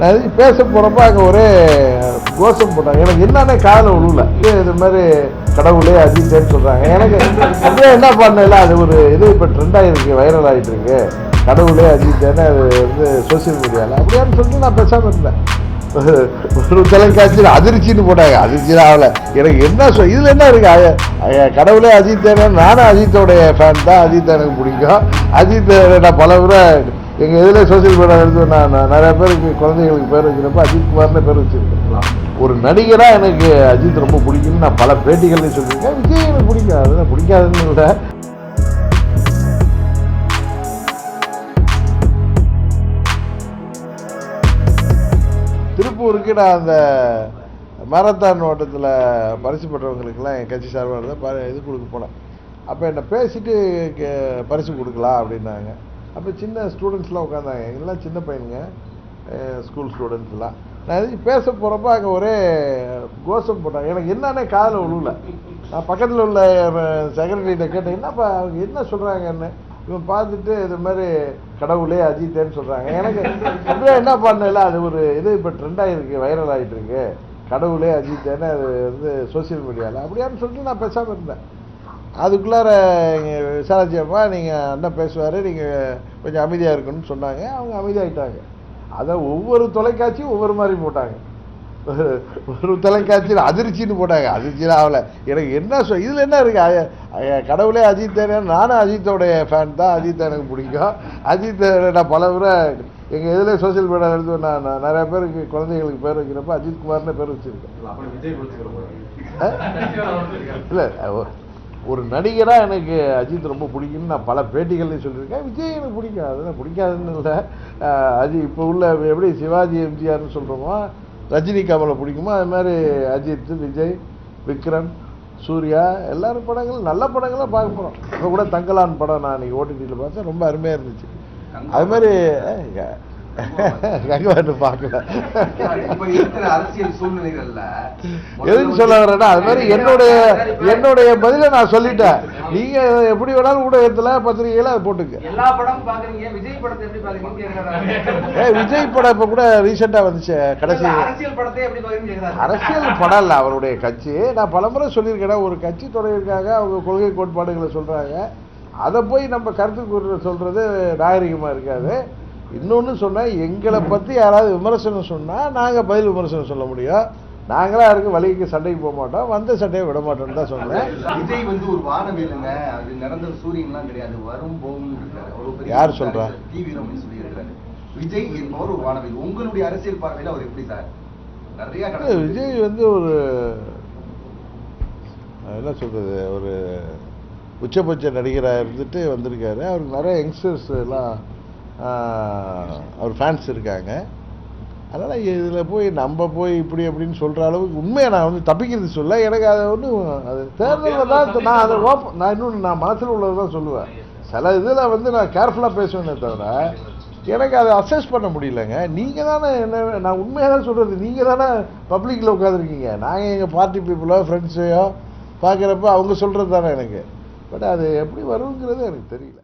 நான் இது பேச போகிறப்ப அங்கே ஒரே கோஷம் போட்டாங்க. எனக்கு என்னன்னே காதில் விழுல இது இது மாதிரி கடவுளே அஜித்தேன்னு சொல்கிறாங்க எனக்கு அப்படியே என்ன பண்ணல? அது ஒரு இது இப்போ ட்ரெண்டாக இருக்குது வைரல் ஆகிட்டு இருக்கு. கடவுளே அஜித்தேன்னு அது வந்து சோசியல் மீடியாவில் அப்படியான்னு சொல்லிட்டு நான் பேசாமல் இருந்தேன். ஒரு தொலைக்காட்சியில் அதிர்ச்சின்னு போட்டாங்க. அதிர்ச்சியில் ஆகல. எனக்கு என்ன சொல் இதில் என்ன இருக்கு? கடவுளே அஜித் நானும் அஜித்தோடைய ஃபேன் தான். அஜித் எனக்கு பிடிக்கும். அஜித் நான் பல முறை எங்கள் இதில் சோசியல் மீடியா எடுத்து நான் நிறையா பேருக்கு குழந்தைகளுக்கு பேர் வைக்கிறப்ப அஜித் குமார்னு பேர் வச்சிருக்கேன். ஒரு நடிகராக எனக்கு அஜித் ரொம்ப பிடிக்கும்னு நான் பல பேட்டிகள்லையும் சொல்லியிருக்கேன். விஜய் எனக்கு பிடிக்கும் அதெல்லாம் பிடிக்காதுன்னு இல்லை. திருப்பூருக்கு நான் அந்த மாரத்தான் ஓட்டத்தில் பரிசு பெற்றவங்களுக்கெல்லாம் என் கட்சி சார்பாக இருந்தால் இது கொடுக்க போனேன். அப்போ என்னை பேசிட்டு கே- பரிசு கொடுக்கலாம் அப்படின்னாங்க. அப்போ சின்ன ஸ்டூடெண்ட்ஸ்லாம் உட்காந்தாங்க எங்கெல்லாம் சின்ன பையனுங்க? ஸ்கூல் ஸ்டூடெண்ட்ஸ்லாம் நான் பேச போகிறப்ப அங்கே ஒரே கோஷம் போட்டாங்க. எனக்கு என்னன்னே காதில் விழுல நான் பக்கத்தில் உள்ள செக்ரட்டரிகிட்ட கேட்டேன். என்னப்பா அவங்க என்ன சொல்கிறாங்கன்னு இவன் பார்த்துட்டு இது மாதிரி கடவுளே அஜித்தேன்னு சொல்கிறாங்க எனக்கு அப்படியே என்ன பண்ணல? அது ஒரு இது இப்போ ட்ரெண்டாக இருக்கு வைரல் ஆகிட்டு இருக்கு. கடவுளே அஜித்தேன்னு அது வந்து சோஷியல் மீடியாவில் அப்படியான்னு சொல்லிட்டு நான் பேசாமல் இருந்தேன். அதுக்குள்ளார எங்கள் விசாரிச்சப்பா நீங்கள் அண்ணன் பேசுவார் நீங்கள் கொஞ்சம் அமைதியாக இருக்கணும்னு சொன்னாங்க. அவங்க அமைதியாகிட்டாங்க அதை ஒவ்வொரு தொலைக்காட்சியும் ஒவ்வொரு மாதிரி போட்டாங்க. ஒரு தொலைக்காட்சியில் அதிர்ச்சின்னு போட்டாங்க. அதிர்ச்சியில் ஆகல. எனக்கு என்ன சொல் இதில் என்ன இருக்கு? அய- அய- கடவுளே அஜித் நானும் அஜித்தோடைய ஃபேன் தான். அஜித் எனக்கு பிடிக்கும். அஜித் நான் பல முறை எங்கள் இதில் சோஷியல் மீடியா எடுத்து நான் நிறைய பேருக்கு குழந்தைகளுக்கு பேர் வைக்கிறப்ப அஜித் குமார்னு பேர் வச்சுருக்கேன். இல்லை ஒரு நடிகராக எனக்கு அஜித் ரொம்ப பிடிக்கும்னு நான் பல பேட்டிகள்லையும் சொல்லியிருக்கேன். விஜய் எனக்கு பிடிக்கும் அதெல்லாம் பிடிக்காதுன்னு இல்லை. அஹ் அஜி இப்போ உள்ள எப்படி சிவாஜி எம்ஜிஆர்னு சொல்கிறோமோ ரஜினி கமலை பிடிக்குமோ அது மாதிரி அஜித் விஜய் விக்ரம் சூர்யா எல்லாரும் படங்களும் நல்ல படங்களாக பார்க்க போகிறோம் இப்போ கூட தங்கலான் படம் நான் இன்னைக்கு ஓடிடியில் பார்த்தேன். ரொம்ப அருமையாக இருந்துச்சு. அது மாதிரி கங்கவாட்டு பார்க்கல. அரசியல் சூழ்நிலைகள்ல எதுக்கு சொல்ல வரேன்னா அது மாதிரி என்னுடைய என்னுடைய பதிலை நான் சொல்லிட்டேன். நீங்க எப்படி வேணாலும் ஊடகத்துல பத்திரிகையில அதை போட்டுங்க எல்லா படமும் பாக்குறீங்க. விஜய் படத்தை எப்படி கேக்குறாரு ஏ விஜய் படம் இப்ப கூட ரீசெண்டா வந்துச்சு கடைசி அரசியல் படத்தை எப்படி கேக்குறாரு. அரசியல் படம் இல்லை அவருடைய கட்சி. நான் பலமுறை சொல்லியிருக்கேன் ஒரு கட்சி தொடங்கியிருக்காங்க அவங்க கொள்கை கோட்பாடுகளை சொல்றாங்க. அதை போய் நம்ம கருத்து சொல்றது நாகரிகமா இருக்காது. இன்னொன்னு சொன்னா எங்களை பத்தி யாராவது விமர்சனம் சொன்னா நாங்க பதில் விமர்சனம் சொல்ல முடியும். நாங்களா யாருக்கும் வழிக்கு சண்டைக்கு போக மாட்டோம் வந்த சண்டையை விட மாட்டோம்னு தான் சொன்னேன். விஜய் வந்து ஒரு வானவேலுங்க அது நிரந்தர சூரியன்லாம் கிடையாது வரும் போகும் யார் சொல்றா? டிவி ரமணி விஜய் என்பவர் ஒரு வானவேல் உங்களுடைய அரசியல் பார்வையில அவர் எப்படி சார்? நிறைய விஜய் வந்து ஒரு என்ன சொல்றது ஒரு உச்சபட்ச நடிகராக இருந்துட்டு வந்திருக்காரு. அவருக்கு நிறைய யங்ஸ்டர்ஸ் எல்லாம் அவர் ஃபேன்ஸ் இருக்காங்க. அதனால் இதில் போய் நம்ம போய் இப்படி அப்படின்னு சொல்கிற அளவுக்கு உண்மையை நான் வந்து தப்பிக்கிறது சொல்ல எனக்கு அதை ஒன்று அது தேர்தலில் தான் நான் அதை நான் இன்னொன்று நான் மனசில் உள்ளதை தான் சொல்லுவேன். சில இதில் வந்து நான் கேர்ஃபுல்லாக பேசுவேனே தவிர எனக்கு அதை அசஸ் பண்ண முடியலங்க. நீங்கள் தானே என்ன நான் உண்மையாக தான் சொல்கிறது நீங்கள் தானே பப்ளிக்கில் உட்காந்துருக்கீங்க நாங்கள் எங்கள் பார்ட்டி பீப்புளோ ஃப்ரெண்ட்ஸையோ பார்க்குறப்ப அவங்க சொல்கிறது தானே எனக்கு. பட் அது எப்படி வருங்கிறது எனக்கு தெரியல.